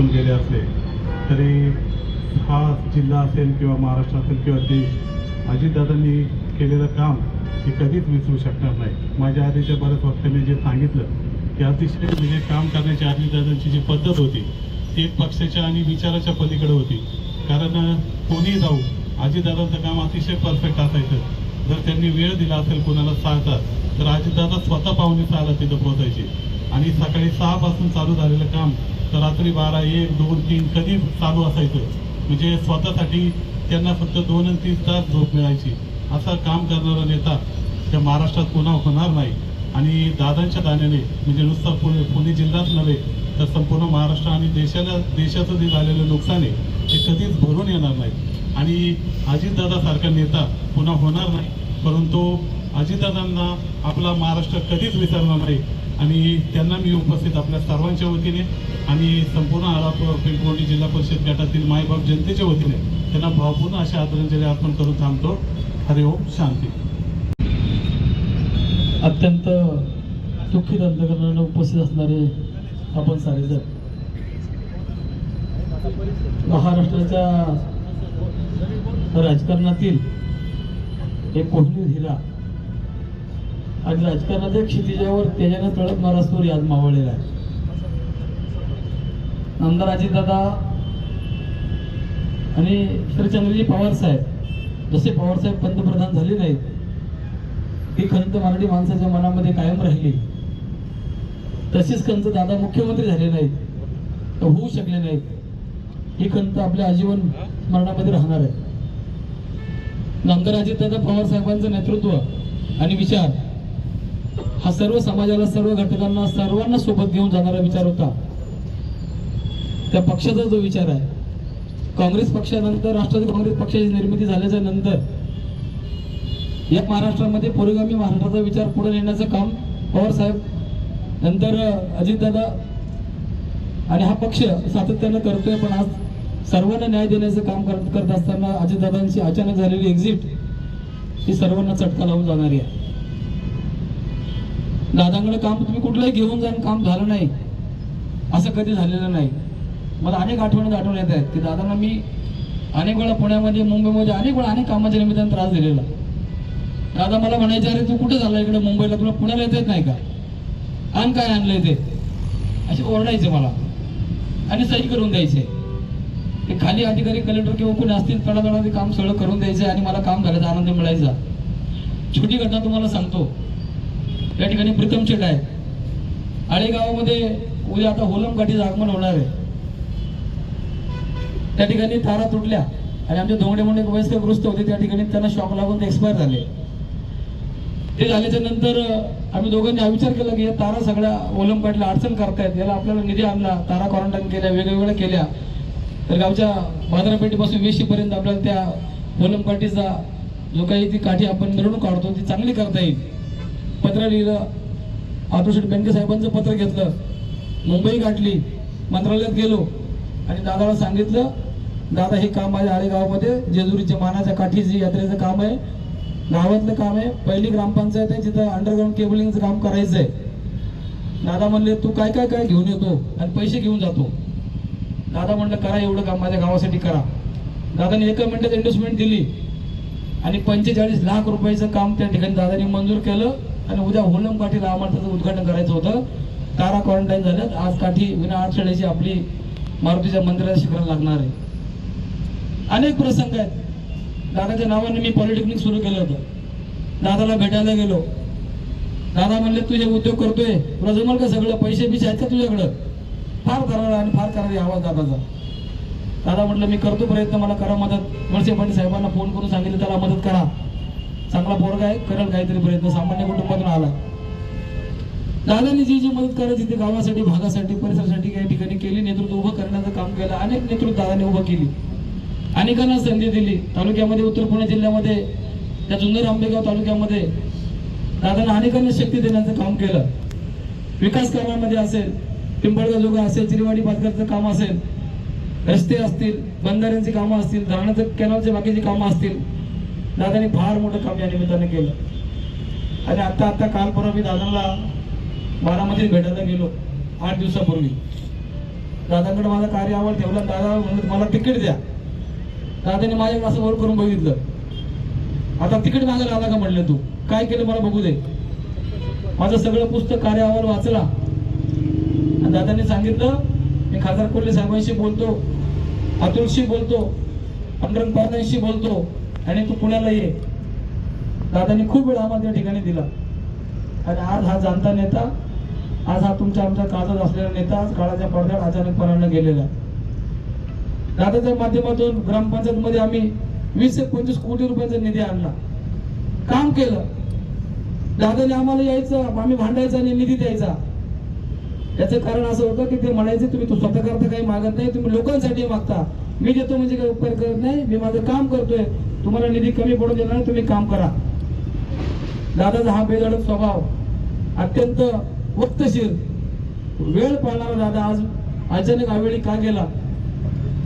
होऊन गेले असले तरी हा जिल्हा असेल किंवा महाराष्ट्र असेल किंवा देश अजितदादांनी केलेलं काम हे कधीच विसरू शकणार नाही. माझ्या आधीच्या बऱ्याच वक्त्यांनी जे सांगितलं की अतिशय म्हणजे काम करण्याची अजितदादांची जी पद्धत होती ती एक पक्षाच्या आणि विचाराच्या पलीकडे होती. कारण कोणी जाऊ अजितदादांचं काम अतिशय परफेक्ट असायचं. जर त्यांनी वेळ दिला असेल कोणाला सहाचा तर अजितदादा स्वतः पाहुणे सहाला तिथं पोहोचायचे. आणि सकाळी सहापासून चालू झालेलं काम तर रात्री बारा एक दोन तीन कधी चालू असायचं? म्हणजे स्वतःसाठी त्यांना फक्त दोन आणि तीन तास झोप मिळायची. असा काम करणारा नेता त्या महाराष्ट्रात पुन्हा होणार नाही. आणि दादांच्या दाण्याने म्हणजे नुसतं पुणे पुणे जिल्हाच नव्हे तर संपूर्ण महाराष्ट्र आणि देशाला देशाचं जे झालेलं नुकसान आहे ते कधीच भरून येणार नाही. आणि अजितदादासारखा नेता पुन्हा होणार नाही. परंतु अजितदादांना आपला महाराष्ट्र कधीच विसरणार नाही. आणि त्यांना मी उपस्थित आपल्या सर्वांच्या वतीने आणि संपूर्ण आळा पिंपवणी जिल्हा परिषद गटातील मायबाप जनतेच्या वतीने त्यांना भावपूर्ण अशा आदरांजली अर्पण करून थांबतो. हरिओम शांती. अत्यंत दुःखित अंतकरणाने उपस्थित असणारे आपण सारेजण. महाराष्ट्राच्या राजकारणातील एक कोहली हिरा आणि राजकारणाच्या क्षितिजावर तेजाने तळपणारा सूर्य आज मावळलेला आहे. आमदार अजितदादा आणि श्रीचंद्रजी पवार साहेब जसे पवार साहेब पंतप्रधान झाले नाहीत ही खंत मराठी माणसाच्या मनामध्ये कायम राहिली. तशीच खंत दादा मुख्यमंत्री झाले नाहीत होऊ शकले नाहीत. ही खंत आपल्या आजीवन स्मरणामध्ये राहणार आहे. नामदार अजितदादा पवार साहेबांचं नेतृत्व आणि विचार हा सर्व समाजाला सर्व घटकांना सर्वांना सोबत घेऊन जाणारा विचार होता. त्या पक्षाचा जो विचार आहे काँग्रेस पक्षानंतर राष्ट्रवादी काँग्रेस पक्षाची निर्मिती झाल्याच्यानंतर या महाराष्ट्रामध्ये पुरोगामी महाराष्ट्राचा विचार पुढे नेण्याचं काम पवार साहेब नंतर अजितदादा आणि हा पक्ष सातत्यानं करतोय पण आज सर्वांना न्याय देण्याचं काम करत करत असताना अजितदादांची अचानक झालेली एक्झिट ही सर्वांना चटका लावून जाणारी आहे. दादांकडे काम तुम्ही कुठलंही घेऊन जाईन काम झालं नाही. असं कधी झालेलं नाही. मला अनेक आठवणी आठवण येत आहेत की दादांना मी अनेक वेळा पुण्यामध्ये मुंबईमध्ये अनेक वेळा अनेक कामाच्या निमित्तानं त्रास दिलेला. दादा मला म्हणायचे अरे तू कुठे झाला इकडे मुंबईला? तुला पुण्याला येत नाही का? आण काय आणलं ते? असे ओरडायचे मला. आणि सही करून द्यायचे. ते खाली अधिकारी कलेक्टर किंवा कोणी असतील तडातडा ते काम सगळं करून द्यायचे आणि मला काम झाल्याचा आनंद मिळायचा. छोटी घटना तुम्हाला सांगतो. या ठिकाणी प्रीतम शेट आहे आळेगावामध्ये उद्या आता होलमकाठीचं आगमन होणार आहे. त्या ठिकाणी तारा तुटल्या आणि आमचे धोंगडे म्हणून एक वयस्करग्रस्त होते त्या ठिकाणी त्यांना शॉक लागून ते एक्सपायर झाले. ते झाल्याच्यानंतर आम्ही दोघांनी हा विचार केला की या तारा सगळ्या ओलम अडचण करतायत. याला आपल्याला निधी आणला तारा क्वारंटाईन केल्या वेगवेगळ्या केल्या. तर गावच्या बाजारपेठेपासून वेशीपर्यंत आपल्याला त्या ओलम जो काही ती काठी आपण मिरवणूक काढतो ती चांगली करता येईल. पत्र लिहिलं. ऑटोशेट बँके साहेबांचं पत्र घेतलं. मुंबई गाठली. मंत्रालयात गेलो. आणि दादाला सांगितलं दादा हे काम माझ्या आळेगावामध्ये जेजुरीच्या मानाच्या काठीची यात्रेचं काम आहे. गावातलं काम आहे. पहिली ग्रामपंचायत आहे. तिथं अंडरग्राऊंड केबलिंगचं काम करायचं आहे दादा म्हणले तू काय काय काय घेऊन येतो? आणि पैसे घेऊन जातो. दादा म्हणलं करा एवढं काम माझ्या गावासाठी करा. दादाने एका मिनिटात इन्व्हेस्टमेंट दिली. आणि पंचेचाळीस लाख रुपयाचं काम त्या ठिकाणी दादाने मंजूर केलं. आणि उद्या होलम काठीला आम्हाला त्याचं उद्घाटन करायचं होतं. तारा क्वारंटाईन झाल्यात. आज काठी विना आठशाळेची आपली मारुतीच्या मंदिराला शिखराला लागणार आहे. अनेक प्रसंग आहेत. दादाच्या नावाने मी पॉलिटेक्निक सुरू केलं होतं. दादाला भेटायला गेलो. दादा म्हणले तुझे उद्योग करतोय. तुला जमल का सगळं? पैसे बिसे आहेत का तुझ्याकडं? फार करायला आणि फार करावी आवाज दादाचा. दादा म्हटलं मी करतो प्रयत्न. मला करा मदत. मनसे पाटील साहेबांना फोन करून सांगितलं त्याला मदत करा. आपला पोरगा आहे करेल काहीतरी प्रयत्न सामान्य कुटुंबातून आला. दादानी जी जी मदत करायची ती गावासाठी भागासाठी परिसरासाठी काही ठिकाणी केली नेतृत्व उभं करण्याचं काम केलं अनेक नेतृत्व दादाने उभं केली. अनेकांना संधी दिली. तालुक्यामध्ये उत्तर पुणे जिल्ह्यामध्ये त्या जुन्नर आंबेगाव तालुक्यामध्ये दादांना अनेकांना शक्ती देण्याचं काम केलं. विकास करण्यामध्ये असेल पिंपळगाव जोगा असेल चिरीवाडी पाचघरचं काम असेल रस्ते असतील बंधाऱ्यांची कामं असतील धरणाचं कॅनलचे बाकीची कामं असतील दादाने फार मोठं काम या निमित्ताने केलं. आणि आता आता काल परवा मी दादांना बारामतीत भेटायला गेलो आठ दिवसापूर्वी. दादांकडे माझा कार्य अहवाल ठेवला दादा म्हणलं मला तिकीट द्या. दादाने माझ्याकडे असं वर करून बघितलं. आता तिकीट मागायला आला का? म्हणलं तू. काय केलं मला बघू दे. माझं सगळं पुस्तक कार्य वाचला. आणि दादांनी सांगितलं मी खासदार कोल्हे साहेबांशी बोलतो अतुलशी बोलतो पंढरंग पाटलांशी बोलतो आणि तू पुण्याला ये. दादांनी खूप वेळ आम्हाला त्या ठिकाणी दिला. आणि आज हा जाणता नेता आज हा तुमच्या आमच्या काळजात असलेला नेता आज काळाच्या पडद्यात अचानकपणानं गेलेला. दादाच्या माध्यमातून ग्रामपंचायत मध्ये आम्ही वीस ते पंचवीस कोटी रुपयांचा निधी आणला. काम केलं. दादाने आम्हाला यायचं आम्ही भांडायचं आणि निधी द्यायचा. याचं कारण असं होतं की ते म्हणायचे तुम्ही तू स्वतः करता काही मागत नाही तुम्ही लोकांसाठी मागता. मी देतो म्हणजे काही उपकार करत नाही मी माझं काम करतोय. तुम्हाला निधी कमी पडून देणार नाही, तुम्ही काम करा. दादाचा हा बेधडक स्वभाव अत्यंत वक्तशीर. वेळ पाळणारा दादा आज अचानक आवेळी का गेला?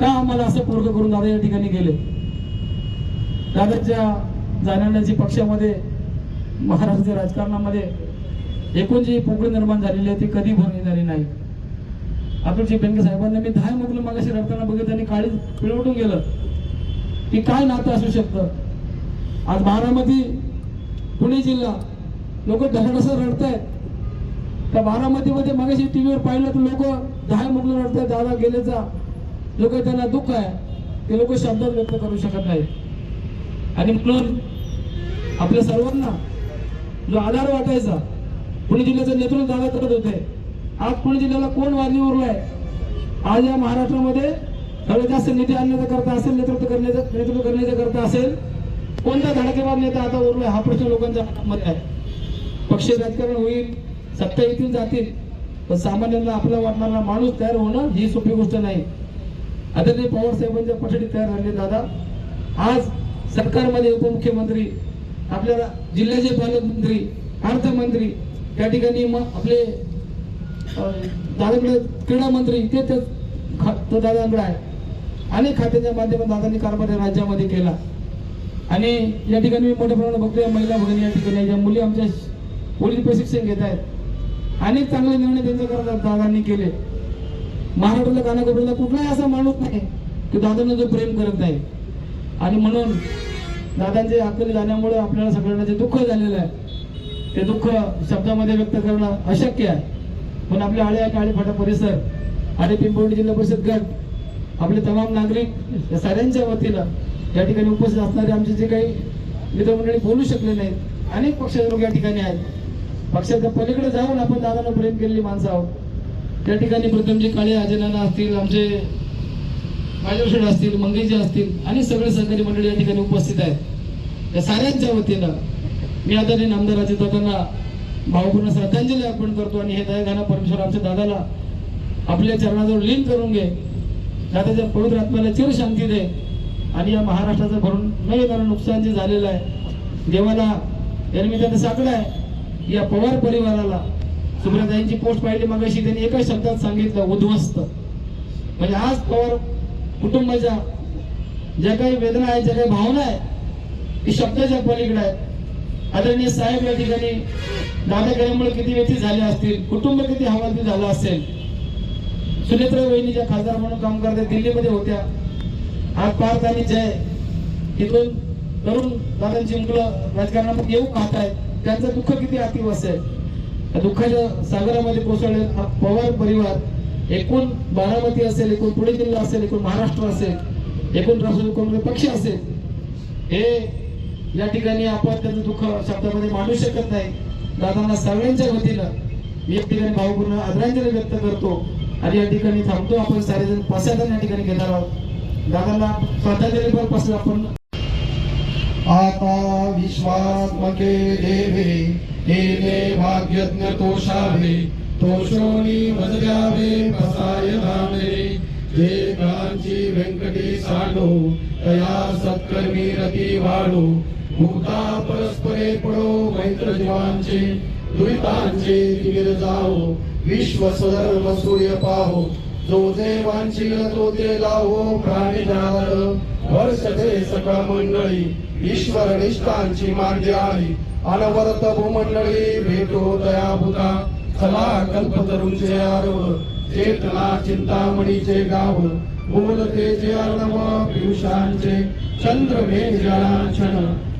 का आम्हाला असं पोरग करून दादा या ठिकाणी गेले? दादाच्या जाण्याची पक्षामध्ये महाराष्ट्राच्या राजकारणामध्ये एकूण जी पोकळी निर्माण झालेली आहे ती कधी भरून येणारी नाही. अतुलजी बेनके साहेबांना मी दहा मुलं मागाशी रडताना बघितलं आणि काळी पिळवटून गेलं. की काय नातं असू शकतं? आज बारामती पुणे जिल्हा लोक धरणसं रडत आहेत त्या बारामतीमध्ये टी व्हीवर पाहिलं तर लोक दहा मुलं आहेत दादा गेल्याचा लोक त्यांना दुःख आहे. ते लोक शब्दात व्यक्त करू शकत नाहीत. आणि म्हणून आपल्या सर्वांना जो आधार वाटायचा पुणे जिल्ह्याचं नेतृत्व दादा करत होते. आज पुणे जिल्ह्याला कोण वारली उरलाय? आज या महाराष्ट्रामध्ये सगळ्यात जास्त निधी आणण्याचा करता असेल नेतृत्व करण्याचा नेतृत्व करण्याचा करता असेल कोणता धडाकेबाज नेता आता उरलाय हा प्रश्न लोकांच्या मनामध्ये आहे. पक्षीय राजकारण होईल सत्ता येतील जातील पण सामान्यांना आपला वाटणारा माणूस तयार होणं ही सोपी गोष्ट नाही. आदरणीय पवार साहेबांच्या पठडी तयार झाले दादा. आज सरकारमध्ये उपमुख्यमंत्री आपल्याला जिल्ह्याचे पालकमंत्री अर्थमंत्री त्या ठिकाणी मग आपले दादाकडे क्रीडा मंत्री ते तो दादांकडे आहे. अनेक खात्याच्या माध्यमातून दादांनी कारभार या राज्यामध्ये केला. आणि या ठिकाणी मी मोठ्या प्रमाणात बघतोय महिला भगिनी या ठिकाणी ज्या मुली आमच्या पोलीस प्रशिक्षण घेत आहेत. अनेक चांगले निर्णय त्यांच्या करतात दादांनी केले. महाराष्ट्राला कानाकोपऱ्याला कुठलाही असा माणूस नाही की दादांना जो प्रेम करत नाही. आणि म्हणून दादांचे अकली जाण्यामुळे आपल्याला सगळ्यांना जे दुःख झालेलं आहे ते दुःख शब्दामध्ये व्यक्त करणं अशक्य आहे. पण आपल्या आळे आणि आळेफाटा परिसर आणि पिंपवडी जिल्हा परिषद गट आपले तमाम नागरिक या साऱ्यांच्या वतीनं या ठिकाणी उपस्थित असणारे आमचे जे काही मित्रमंडळी बोलू शकले नाहीत अनेक पक्षाचे लोक या ठिकाणी आहेत. पक्षाच्या पलीकडे जाऊन आपण दादांना प्रेम केलेली माणसं आहोत. त्या ठिकाणी प्रथमजी काळे अजनाना असतील आमचे माजोशेड असतील मंगेजी असतील आणि सगळे सहकारी मंडळी या ठिकाणी उपस्थित आहेत. या साऱ्यांच्या वतीनं मी आदरणीय आमदाराचे दादांना भावपूर्ण श्रद्धांजली अर्पण करतो आणि हे दयाघाना परमेश्वर आमच्या दादाला आपल्या चरणाजवळ लीन करून घे. दादाच्या पवित्र आत्म्याला चिर शांती दे आणि या महाराष्ट्राचं भरून न येणारं नुकसान जे झालेलं आहे देवाला या निमित्तानं साकडं आहे या पवार परिवाराला सुब्रताईंची पोस्ट पाहिली मगाशी त्यांनी एका शब्दात सांगितलं उद्ध्वस्त. म्हणजे आज पवार कुटुंबाच्या ज्या काही वेदना आहेत ज्या काही भावना आहेत ती शब्दाच्या पलीकडे आहेत. आदरणीय साहेब या ठिकाणी दादा गेल्यामुळे किती व्यथित झाले असतील कुटुंब किती हवालती झालं असेल सुनेत्रा वहिनी ज्या खासदार म्हणून काम करते दिल्लीमध्ये होत्या. आज पार्थ आणि जय. हे दोन तरुण दादांची मुलं राजकारणामध्ये येऊ पाहत आहेत त्यांचं दुःख किती अतीव असेल त्या दुःखाच्या सागरामध्ये कोसळले हा पवार परिवार एकूण बारामती असेल एकूण पुणे जिल्हा असेल एकूण महाराष्ट्र असेल एकूण राष्ट्रवादी काँग्रेस पक्ष असेल हे या ठिकाणी आपण त्याचं दुःख शब्दामध्ये मांडू शकत नाही. दादांना सगळ्यांच्या वतीनं मी एक ठिकाणी भावपूर्ण आदरांजली व्यक्त करतो. आणि या ठिकाणी थांबतो. आपण सारेजण पसायदान या ठिकाणी घेणार आहोत. दादांना श्रद्धांजली पण पासून आपण. आता विश्वात्मके देवे देवे भाग्यज्ञ तोषावे तोषोनी वजगावे पसाय धामे. जे कांची व्यंकटी साडो तया सत्कर्मी रती वाढो मुक्ता परस्परे पडो मैत्र जीवांचे दुरितांचे दिवीर जाओ विश्व सधर्म सूर्य पाहो जो जे देवांची तो ते लावो प्राणी जाळ वर्षते सकळ मंडळी ईश्वर निष्ठांची मार्गे आली. अनवरत भूमंडळी भेटो दयाभूता. चला कल्पतरूंचे आरव चेतना चिंतामणीचे गाव. बोलतेचे अर्णव पियुषांचे चंद्र जळांछण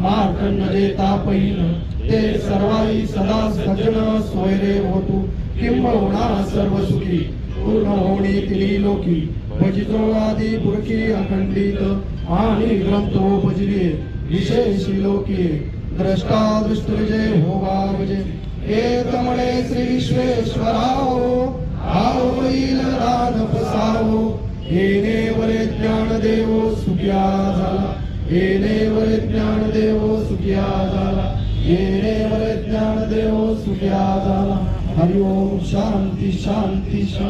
मार्कंड देता पैन ते सर्वाई सदा सजन सोयरे होतू. किंबहुना सर्व सुखी पूर्ण होणी तिली लोकी. भजितो आदी पुरखी अखंडित आणि ग्रंथोपजली विशेषी लोकी. द्रष्टा दृष्ट विजय होवा विजय एक म्हणे श्री विश्वेश्वराओ आवईल येईल रान पसावो येणे वरे ज्ञान देवो सुख्या झाला. येणे वरे ज्ञान देवो सुख्या झाला. येणे वरे ज्ञान देवो सुख्या झाला. हरिओम शांती शांती शांती